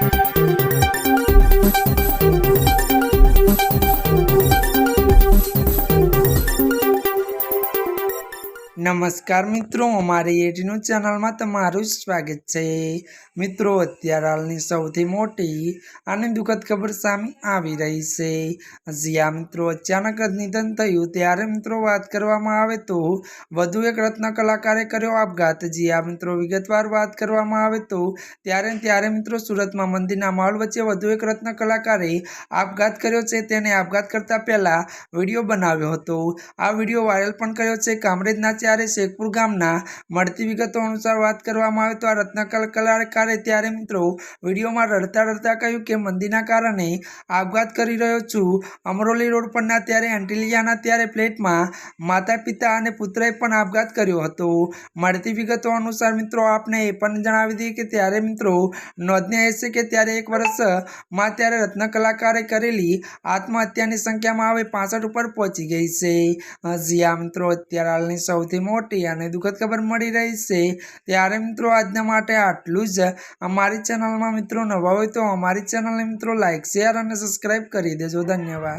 Thank you. નમસ્કાર મિત્રો, અમારી એટીનું ચેનલમાં તમારું સ્વાગત છે. મિત્રો, અત્યારે હાલની સૌથી મોટી અને દુઃખદ ખબર સામે આવી રહી છે. જ્યાં મિત્રો, અચાનક જ નિધન થયું. ત્યારે મિત્રો, વાત કરવામાં આવે તો વધુ એક રત્ન કલાકારે કર્યો આપઘાત. જ્યાં મિત્રો, વિગતવાર વાત કરવામાં આવે તો ત્યારે ત્યારે મિત્રો, સુરતમાં મંદિરના માહોલ વચ્ચે વધુ એક રત્ન કલાકારે આપઘાત કર્યો છે. તેને આપઘાત કરતા પહેલા વીડિયો બનાવ્યો હતો. આ વીડિયો વાયરલ પણ કર્યો છે. કામરેજના ત્યારે શેખપુર ગામના મળતી વિગતો અનુસાર વાત કરવામાં આવે તો આ રત્ન કલાકારે ત્યારે મિત્રો વિડીયોમાં રડતા રડતા કહ્યું કે, મંદીના કારણે આપઘાત કરી રહ્યો છું. અમરોલી રોડ પરના ત્યારે એન્ટિલિયાના ત્યારે ફ્લેટમાં માતા પિતા અને પુત્રએ પણ આપઘાત કર્યો હતો. મળતી વિગતો અનુસાર મિત્રો આપને એ પણ જણાવી દઈએ કે ત્યારે મિત્રો નોંધનીય છે કે ત્યારે એક વર્ષમાં ત્યારે રત્ન કલાકારે કરેલી આત્મહત્યાની સંખ્યામાં હવે પાસઠ ઉપર પહોંચી ગઈ છે. જ્યાં મિત્રો, અત્યારે હાલની સૌથી મોટી અને દુઃખદ ખબર મળી રહી છે. ત્યારે મિત્રો આજના માટે આટલું જ. અમારી ચેનલમાં મિત્રો નવા હોય તો અમારી ચેનલને મિત્રો લાઈક શેર અને સબસ્ક્રાઈબ કરી દેજો. ધન્યવાદ.